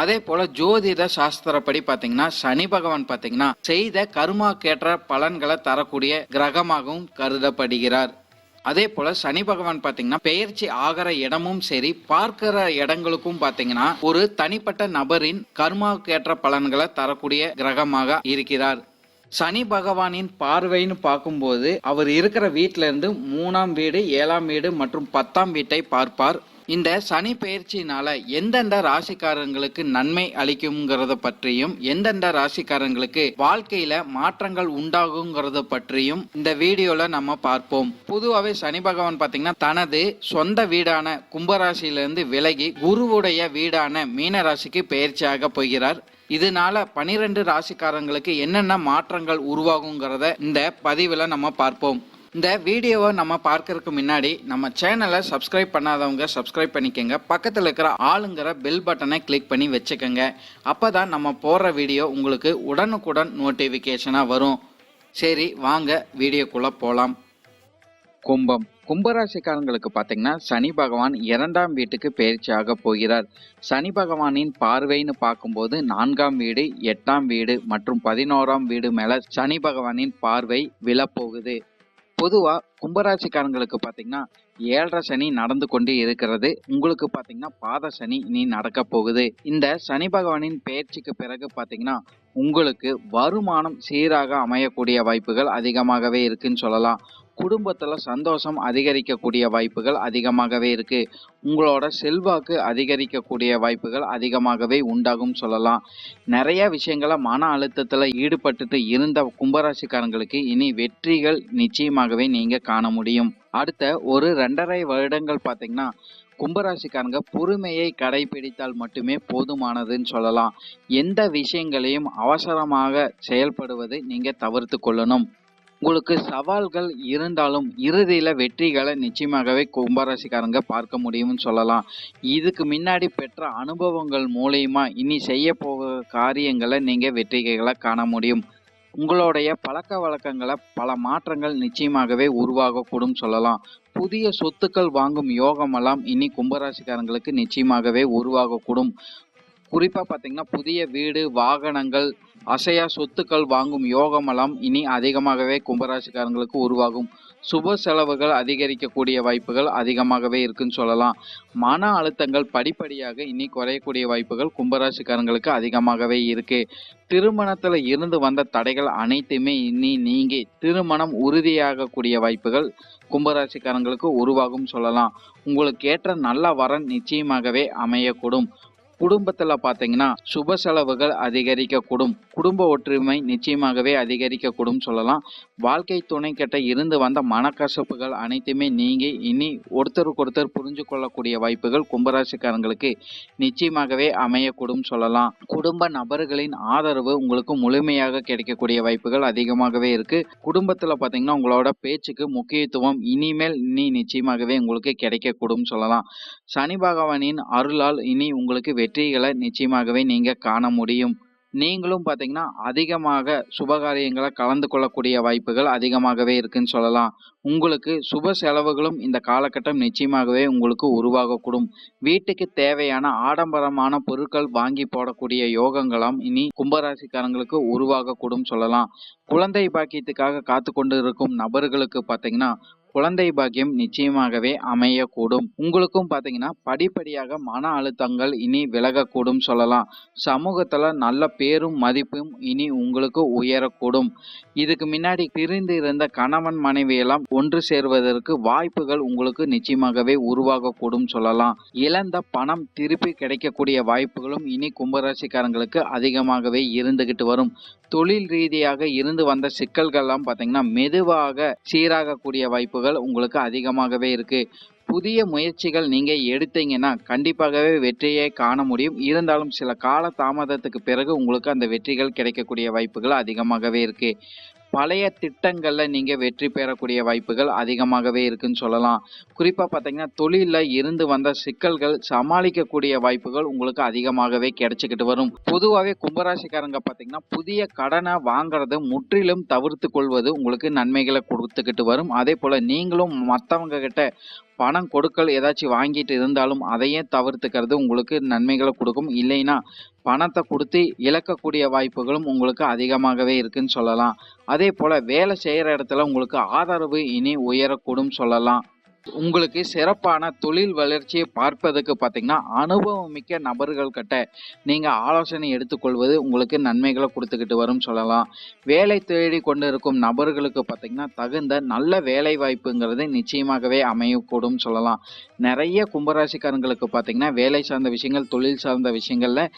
அதே போல ஜோதிட சாஸ்திரப்படி பார்த்தீங்கன்னா சனி பகவான் பார்த்தீங்கன்னா செய்த கர்மாக்கேற்ற பலன்களை தரக்கூடிய கிரகமாகவும் கருதப்படுகிறார். அதே போல சனி பகவான் பார்த்தீங்கன்னா பெயர்ச்சி ஆகிற இடமும் சரி பார்க்கிற இடங்களுக்கும் பார்த்தீங்கன்னா ஒரு தனிப்பட்ட நபரின் கர்மாக்கேற்ற பலன்களை தரக்கூடிய கிரகமாக இருக்கிறார். சனி பகவானின் பார்வைன்னு பார்க்கும்போது அவர் இருக்கிற வீட்டிலிருந்து மூணாம் வீடு ஏழாம் வீடு மற்றும் பத்தாம் வீட்டை பார்ப்பார். இந்த சனி பெயர்ச்சினால எந்தெந்த ராசிக்காரங்களுக்கு நன்மை அளிக்குங்கிறத பற்றியும் எந்தெந்த ராசிக்காரங்களுக்கு வாழ்க்கையில மாற்றங்கள் உண்டாகுங்கிறத பற்றியும் இந்த வீடியோல நம்ம பார்ப்போம். பொதுவாகவே சனி பகவான் பார்த்தீங்கன்னா தனது சொந்த வீடான கும்பராசியிலிருந்து விலகி குருவுடைய வீடான மீனராசிக்கு பெயர்ச்சியாக போகிறார். இதனால பனிரெண்டு ராசிக்காரங்களுக்கு என்னென்ன மாற்றங்கள் உருவாகுங்கிறத இந்த பதிவில் நம்ம பார்ப்போம். இந்த வீடியோவை நம்ம பார்க்கறதுக்கு முன்னாடி நம்ம சேனலை சப்ஸ்கிரைப் பண்ணாதவங்க சப்ஸ்கிரைப் பண்ணிக்கோங்க. பக்கத்தில் இருக்கிற ஆளுங்கிற பெல் பட்டனை கிளிக் பண்ணி வச்சுக்கோங்க. அப்போ தான் நம்ம போடுற வீடியோ உங்களுக்கு உடனுக்குடன் நோட்டிஃபிகேஷனாக வரும். சரி வாங்க வீடியோக்குள்ளே போகலாம் கும்பம். கும்பராசிக்காரங்களுக்கு பார்த்தீங்கன்னா சனி பகவான் இரண்டாம் வீட்டுக்கு பயிற்சியாக போகிறார். சனி பகவானின் பார்வைன்னு பார்க்கும்போது நான்காம் வீடு எட்டாம் வீடு மற்றும் பதினோராம் வீடு மேல சனி பகவானின் பார்வை விழப்போகுது. பொதுவா கும்பராசிக்காரங்களுக்கு பார்த்தீங்கன்னா ஏழரை சனி நடந்து கொண்டு இருக்கிறது. உங்களுக்கு பார்த்தீங்கன்னா பாத சனி இனி நடக்க போகுது. இந்த சனி பகவானின் பெயர்ச்சிக்கு பிறகு பார்த்தீங்கன்னா உங்களுக்கு வருமானம் சீராக அமையக்கூடிய வாய்ப்புகள் அதிகமாகவே இருக்குன்னு சொல்லலாம். குடும்பத்தில் சந்தோஷம் அதிகரிக்கக்கூடிய வாய்ப்புகள் அதிகமாகவே இருக்கு. உங்களோட செல்வாக்கு அதிகரிக்கக்கூடிய வாய்ப்புகள் அதிகமாகவே உண்டாகும் சொல்லலாம். நிறைய விஷயங்களை மன அழுத்தத்தில் ஈடுபட்டுட்டு இருந்த கும்பராசிக்காரங்களுக்கு இனி வெற்றிகள் நிச்சயமாகவே நீங்கள் காண முடியும். அடுத்த ஒரு ரெண்டரை வருடங்கள் பார்த்தீங்கன்னா கும்பராசிக்காரங்க பொறுமையை கடைபிடித்தால் மட்டுமே போதுமானதுன்னு சொல்லலாம். எந்த விஷயங்களையும் அவசரமாக செயல்படுவதை நீங்கள் தவிர்த்து கொள்ளணும். உங்களுக்கு சவால்கள் இருந்தாலும் இறுதியில் வெற்றிகளை நிச்சயமாகவே கும்பராசிக்காரங்க பார்க்க முடியும்னு சொல்லலாம். இதுக்கு முன்னாடி பெற்ற அனுபவங்கள் மூலயமா இனி செய்ய போகிற காரியங்களை நீங்கள் வெற்றிகளை காண முடியும். உங்களுடைய பழக்க வழக்கங்களை பல மாற்றங்கள் நிச்சயமாகவே உருவாகக்கூடும் சொல்லலாம். புதிய சொத்துக்கள் வாங்கும் யோகமெல்லாம் இனி கும்பராசிக்காரங்களுக்கு நிச்சயமாகவே உருவாகக்கூடும். குறிப்பாக பார்த்தீங்கன்னா புதிய வீடு வாகனங்கள் அசையா சொத்துக்கள் வாங்கும் யோகமெல்லாம் இனி அதிகமாகவே கும்பராசிக்காரங்களுக்கு உருவாகும். சுப செலவுகள் அதிகரிக்கக்கூடிய வாய்ப்புகள் அதிகமாகவே இருக்குன்னு சொல்லலாம். மன அழுத்தங்கள் படிப்படியாக இனி குறையக்கூடிய வாய்ப்புகள் கும்பராசிக்காரங்களுக்கு அதிகமாகவே இருக்கு. திருமணத்தில் இருந்து வந்த தடைகள் அனைத்துமே இனி நீங்கி திருமணம் உறுதியாகக்கூடிய வாய்ப்புகள் கும்பராசிக்காரங்களுக்கு உருவாகும் சொல்லலாம். உங்களுக்கு ஏற்ற நல்ல வரன் நிச்சயமாகவே அமையக்கூடும். குடும்பத்துல பாத்தீங்கன்னா சுப செலவுகள் அதிகரிக்கக்கூடும். குடும்ப ஒற்றுமை நிச்சயமாகவே அதிகரிக்கக்கூடும் சொல்லலாம். வாழ்க்கை துணை கிட்ட இருந்து வந்த மனக்கசப்புகள் அனைத்துமே நீங்கி இனி ஒருத்தருக்கு ஒருத்தர் புரிஞ்சு கொள்ளக்கூடிய வாய்ப்புகள் கும்பராசிக்காரங்களுக்கு நிச்சயமாகவே அமையக்கூடும் சொல்லலாம். குடும்ப நபர்களின் ஆதரவு உங்களுக்கு முழுமையாக கிடைக்கக்கூடிய வாய்ப்புகள் அதிகமாகவே இருக்கு. குடும்பத்துல பாத்தீங்கன்னா உங்களோட பேச்சுக்கு முக்கியத்துவம் இனிமேல் இனி நிச்சயமாகவே உங்களுக்கு கிடைக்கக்கூடும் சொல்லலாம். சனி பகவானின் அருளால் இனி உங்களுக்கு வெற்றிகளை நிச்சயமாகவே நீங்கள் காண முடியும். நீங்களும் பார்த்தீங்கன்னா அதிகமாக சுபகாரியங்களை கலந்து கொள்ளக்கூடிய வாய்ப்புகள் அதிகமாகவே இருக்குன்னு சொல்லலாம். உங்களுக்கு சுப செலவுகளும் இந்த காலகட்டம் நிச்சயமாகவே உங்களுக்கு உருவாகக்கூடும். வீட்டுக்கு தேவையான ஆடம்பரமான பொருட்கள் வாங்கி போடக்கூடிய யோகங்களாம் இனி கும்பராசிக்காரங்களுக்கு உருவாகக்கூடும் சொல்லலாம். குழந்தை பாக்கியத்துக்காக காத்து கொண்டு இருக்கும் நபர்களுக்கு பார்த்தீங்கன்னா குழந்தை பாக்கியம் நிச்சயமாகவே அமையக்கூடும். உங்களுக்கும் பார்த்தீங்கன்னா படிப்படியாக மன அழுத்தங்கள் இனி விலகக்கூடும் சொல்லலாம். சமூகத்துல நல்ல பேரும் மதிப்பும் இனி உங்களுக்கு உயரக்கூடும். இதுக்கு முன்னாடி பிரிந்து இருந்த கணவன் மனைவி எல்லாம் ஒன்று சேர்வதற்கு வாய்ப்புகள் உங்களுக்கு நிச்சயமாகவே உருவாகக்கூடும் சொல்லலாம். இழந்த பணம் திருப்பி கிடைக்கக்கூடிய வாய்ப்புகளும் இனி கும்பராசிக்காரங்களுக்கு அதிகமாகவே இருந்துகிட்டு வரும். தொழில் ரீதியாக இருந்து வந்த சிக்கல்கள்லாம் பார்த்தீங்கன்னா மெதுவாக சீராகக்கூடிய வாய்ப்புகள் உங்களுக்கு அதிகமாகவே இருக்கு. புதிய முயற்சிகள் நீங்க எடுத்தீங்கன்னா கண்டிப்பாகவே வெற்றியை காண முடியும். இருந்தாலும் சில கால தாமதத்துக்கு பிறகு உங்களுக்கு அந்த வெற்றிகள் கிடைக்கக்கூடிய வாய்ப்புகள் அதிகமாகவே இருக்கு. பழைய திட்டங்களில் நீங்கள் வெற்றி பெறக்கூடிய வாய்ப்புகள் அதிகமாகவே இருக்குன்னு சொல்லலாம். குறிப்பாக பார்த்தீங்கன்னா தொழிலில் இருந்து வந்த சிக்கல்கள் சமாளிக்கக்கூடிய வாய்ப்புகள் உங்களுக்கு அதிகமாகவே கிடைச்சிக்கிட்டு வரும். பொதுவாகவே கும்பராசிக்காரங்க பார்த்தீங்கன்னா புதிய கடனை வாங்குறத முற்றிலும் தவிர்த்து கொள்வது உங்களுக்கு நன்மைகளை கொடுத்துக்கிட்டு வரும். அதே போல் நீங்களும் மற்றவங்க கிட்ட பணம் கொடுக்கல் ஏதாச்சும் வாங்கிட்டு இருந்தாலும் அதையே தவிர்த்துக்கிறது உங்களுக்கு நன்மைகளை கொடுக்கும். இல்லைன்னா பணத்தை கொடுத்து இழக்கக்கூடிய வாய்ப்புகளும் உங்களுக்கு அதிகமாகவே இருக்குன்னு சொல்லலாம். அதே போல் வேலை செய்கிற இடத்துல உங்களுக்கு ஆதரவு இனி உயரக்கூடும் சொல்லலாம். உங்களுக்கு சிறப்பான தொழில் வளர்ச்சியை பார்ப்பதற்கு பார்த்தீங்கன்னா அனுபவம் மிக்க நபர்கள் கிட்ட நீங்கள் ஆலோசனை எடுத்துக்கொள்வது உங்களுக்கு நன்மைகளை கொடுத்துக்கிட்டு வரும் சொல்லலாம். வேலை தேடி கொண்டு இருக்கும் நபர்களுக்கு பார்த்தீங்கன்னா தகுந்த நல்ல வேலை வாய்ப்புங்கிறது நிச்சயமாகவே அமையக்கூடும் சொல்லலாம். நிறைய கும்பராசிக்காரங்களுக்கு பார்த்தீங்கன்னா வேலை சார்ந்த விஷயங்கள் தொழில் சார்ந்த விஷயங்களில்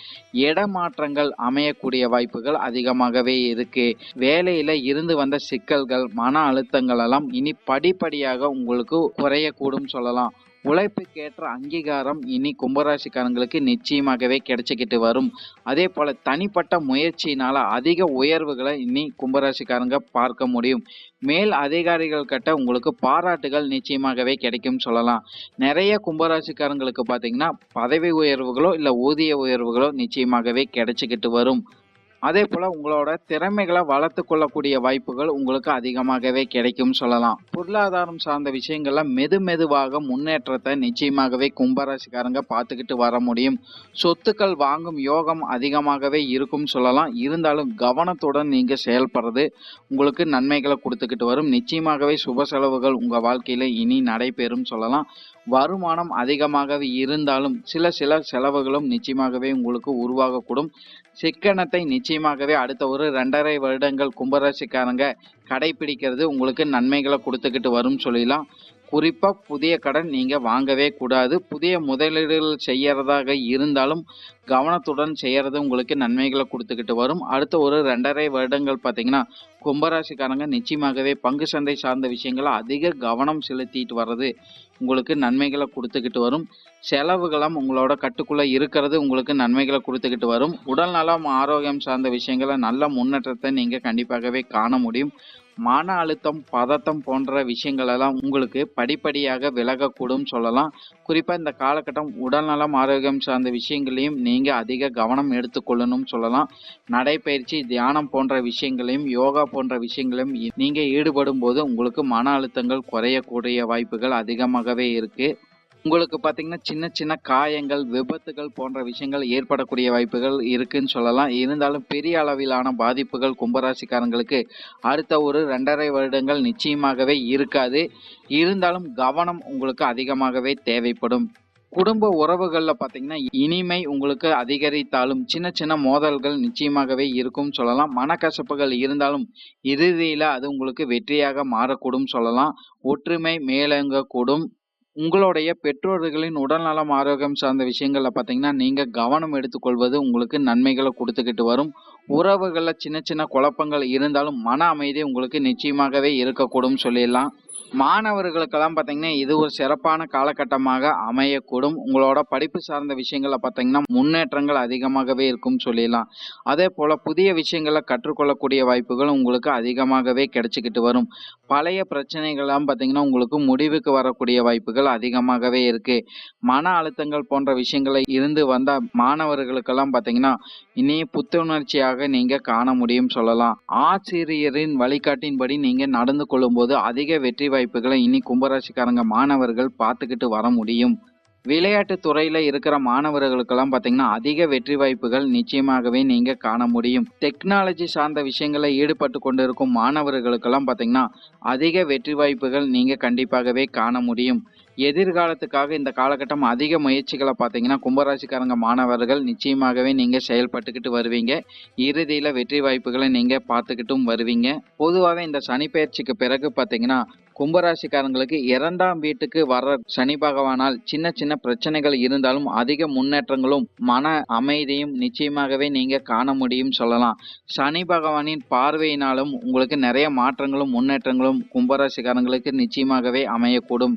இடமாற்றங்கள் அமையக்கூடிய வாய்ப்புகள் அதிகமாகவே இருக்கு. வேலையில் இருந்து வந்த சிக்கல்கள் மன அழுத்தங்கள் எல்லாம் இனி படிப்படியாக உங்களுக்கு குறையக்கூடும் சொல்லலாம். உழைப்புக்கேற்ற அங்கீகாரம் இனி கும்பராசிக்காரங்களுக்கு நிச்சயமாகவே கிடைச்சிக்கிட்டு வரும். அதே போல தனிப்பட்ட முயற்சியினால அதிக உயர்வுகளை இனி கும்பராசிக்காரங்க பார்க்க முடியும். மேல் அதிகாரிகள் கிட்ட உங்களுக்கு பாராட்டுகள் நிச்சயமாகவே கிடைக்கும் சொல்லலாம். நிறைய கும்பராசிக்காரங்களுக்கு பார்த்தீங்கன்னா பதவி உயர்வுகளோ இல்லை ஊதிய உயர்வுகளோ நிச்சயமாகவே கிடைச்சிக்கிட்டு வரும். அதே போல உங்களோட திறமைகளை வளர்த்து கொள்ளக்கூடிய வாய்ப்புகள் உங்களுக்கு அதிகமாகவே கிடைக்கும் சொல்லலாம். பொருளாதாரம் சார்ந்த விஷயங்கள்ல மெது மெதுவாக முன்னேற்றத்தை நிச்சயமாகவே கும்பராசிக்காரங்க பார்த்துக்கிட்டு வர முடியும். சொத்துக்கள் வாங்கும் யோகம் அதிகமாகவே இருக்கும் சொல்லலாம். இருந்தாலும் கவனத்துடன் நீங்க செயல்படுறது உங்களுக்கு நன்மைகளை கொடுத்துக்கிட்டு வரும். நிச்சயமாகவே சுப செலவுகள் உங்க வாழ்க்கையில இனி நடைபெறும் சொல்லலாம். வருமானம் அதிகமாகவே இருந்தாலும் சில சில செலவுகளும் நிச்சயமாகவே உங்களுக்கு உருவாகக்கூடும். சிக்கனத்தை நிச்சயமாகவே அடுத்த ஒரு ரெண்டரை வருடங்கள் கும்பராசிக்காரங்க கடைபிடிக்கிறது உங்களுக்கு நன்மைகளை கொடுத்துக்கிட்டு வரும் சொல்லிடலாம் குறிப்பாக புதிய கடன் நீங்கள் வாங்கவே கூடாது. புதிய முதலீடுகள் செய்யறதாக இருந்தாலும் கவனத்துடன் செய்யறது உங்களுக்கு நன்மைகளை கொடுத்துக்கிட்டு வரும். அடுத்த ஒரு ரெண்டரை வருடங்கள் பார்த்தீங்கன்னா கும்பராசிக்காரங்க நிச்சயமாகவே பங்கு சந்தை சார்ந்த விஷயங்களை அதிக கவனம் செலுத்திட்டு வர்றது உங்களுக்கு நன்மைகளை கொடுத்துக்கிட்டு வரும். செலவுகளும் உங்களோட கட்டுக்குள்ளே இருக்கிறது உங்களுக்கு நன்மைகளை கொடுத்துக்கிட்டு வரும். உடல் நலம் ஆரோக்கியம் சார்ந்த விஷயங்களை நல்ல முன்னேற்றத்தை நீங்கள் கண்டிப்பாகவே காண முடியும். மன அழுத்தம் பதட்டம் போன்ற விஷயங்களெல்லாம் உங்களுக்கு படிப்படியாக விலகக்கூடும் சொல்லலாம். குறிப்பாக இந்த காலகட்டம் உடல்நலம் ஆரோக்கியம் சார்ந்த விஷயங்களையும் நீங்கள் அதிக கவனம் எடுத்துக்கொள்ளணும் சொல்லலாம். நடைப்பயிற்சி தியானம் போன்ற விஷயங்களையும் யோகா போன்ற விஷயங்களையும் நீங்கள் ஈடுபடும் போது உங்களுக்கு மன அழுத்தங்கள் குறையக்கூடிய வாய்ப்புகள் அதிகமாகவே இருக்குது உங்களுக்கு பார்த்தீங்கன்னா சின்ன சின்ன காயங்கள் விபத்துகள் போன்ற விஷயங்கள் ஏற்படக்கூடிய வாய்ப்புகள் இருக்குன்னு சொல்லலாம். இருந்தாலும் பெரிய அளவிலான பாதிப்புகள் கும்பராசிக்காரங்களுக்கு அடுத்த ஒரு ரெண்டரை வருடங்கள் நிச்சயமாகவே இருக்காது. இருந்தாலும் கவனம் உங்களுக்கு அதிகமாகவே தேவைப்படும். குடும்ப உறவுகளில் பார்த்தீங்கன்னா இனிமை உங்களுக்கு அதிகரித்தாலும் சின்ன சின்ன மோதல்கள் நிச்சயமாகவே இருக்கும் சொல்லலாம். மனக்கசப்புகள் இருந்தாலும் இறுதியில் அது உங்களுக்கு வெற்றியாக மாறக்கூடும் சொல்லலாம். ஒற்றுமை மேலோங்கக்கூடும். உங்களுடைய பெற்றோர்களின் உடல்நலம் ஆரோக்கியம் சார்ந்த விஷயங்களில் பார்த்தீங்கன்னா நீங்கள் கவனம் எடுத்துக்கொள்வது உங்களுக்கு நன்மைகளை கொடுத்துக்கிட்டு வரும். உறவுகளில் சின்ன சின்ன குழப்பங்கள் இருந்தாலும் மன அமைதி உங்களுக்கு நிச்சயமாகவே இருக்கக்கூடும் சொல்லிடலாம். மாணவர்களுக்கெல்லாம் பார்த்தீங்கன்னா இது ஒரு சிறப்பான காலகட்டமாக அமையக்கூடும். உங்களோட படிப்பு சார்ந்த விஷயங்களை பார்த்தீங்கன்னா முன்னேற்றங்கள் அதிகமாகவே இருக்கும்னு சொல்லிடலாம். அதே போல் புதிய விஷயங்களை கற்றுக்கொள்ளக்கூடிய வாய்ப்புகள் உங்களுக்கு அதிகமாகவே கிடைச்சிக்கிட்டு வரும். பழைய பிரச்சனைகள்லாம் பார்த்தீங்கன்னா உங்களுக்கு முடிவுக்கு வரக்கூடிய வாய்ப்புகள் அதிகமாகவே இருக்கு. மன அழுத்தங்கள் போன்ற விஷயங்களை இருந்து வந்த மாணவர்களுக்கெல்லாம் பார்த்தீங்கன்னா இனி புத்துணர்ச்சியாக நீங்கள் காண முடியும் சொல்லலாம். ஆசிரியரின் வழிகாட்டின்படி நீங்கள் நடந்து கொள்ளும்போது அதிக வெற்றி வாய்ப்புகளை இனி கும்பராசிக்காரங்க மாணவர்கள் பார்த்துக்கிட்டு வர முடியும். விளையாட்டு துறையில இருக்கிற மாணவர்களுக்கெல்லாம் பார்த்தீங்கன்னா அதிக வெற்றி வாய்ப்புகள் நிச்சயமாகவே நீங்க காண முடியும். டெக்னாலஜி சார்ந்த விஷயங்களை ஈடுபட்டு கொண்டிருக்கும் மாணவர்களுக்கெல்லாம் பார்த்தீங்கன்னா அதிக வெற்றி வாய்ப்புகள் நீங்க கண்டிப்பாகவே காண முடியும். எதிர்காலத்துக்காக இந்த காலகட்டம் அதிக முயற்சிகளை பார்த்தீங்கன்னா கும்பராசிக்காரங்க மாணவர்கள் நிச்சயமாகவே நீங்கள் செயல்பட்டுக்கிட்டு வருவீங்க. இறுதியில் வெற்றி வாய்ப்புகளை நீங்கள் பார்த்துக்கிட்டும் வருவீங்க. பொதுவாகவே இந்த சனி பயிற்சிக்கு பிறகு பார்த்தீங்கன்னா கும்பராசிக்காரங்களுக்கு இரண்டாம் வீட்டுக்கு வர்ற சனி பகவானால் சின்ன சின்ன பிரச்சனைகள் இருந்தாலும் அதிக முன்னேற்றங்களும் மன அமைதியும் நிச்சயமாகவே நீங்க காண முடியும் சொல்லலாம். சனி பகவானின் பார்வையினாலும் உங்களுக்கு நிறைய மாற்றங்களும் முன்னேற்றங்களும் கும்பராசிக்காரங்களுக்கு நிச்சயமாகவே அமையக்கூடும்.